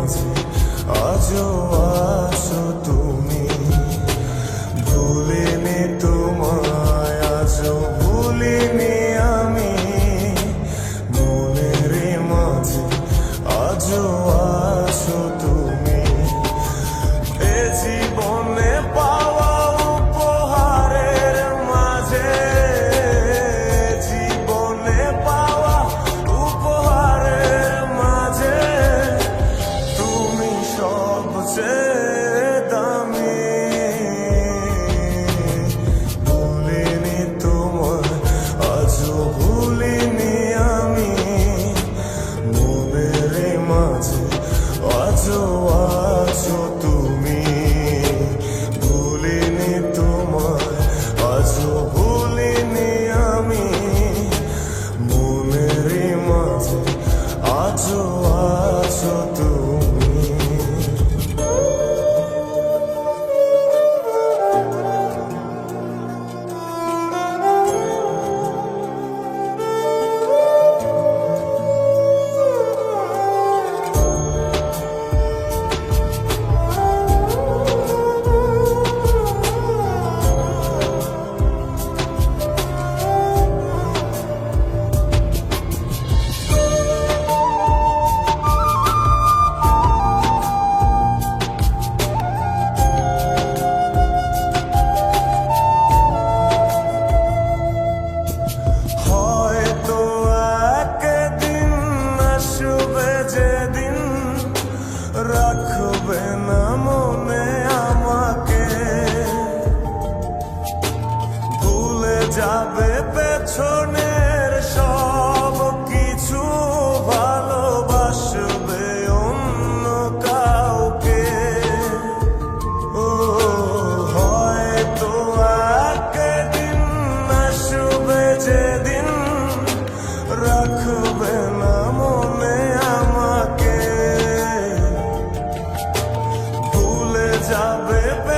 আজ আজও mountain. রাখবে না মনে। sabe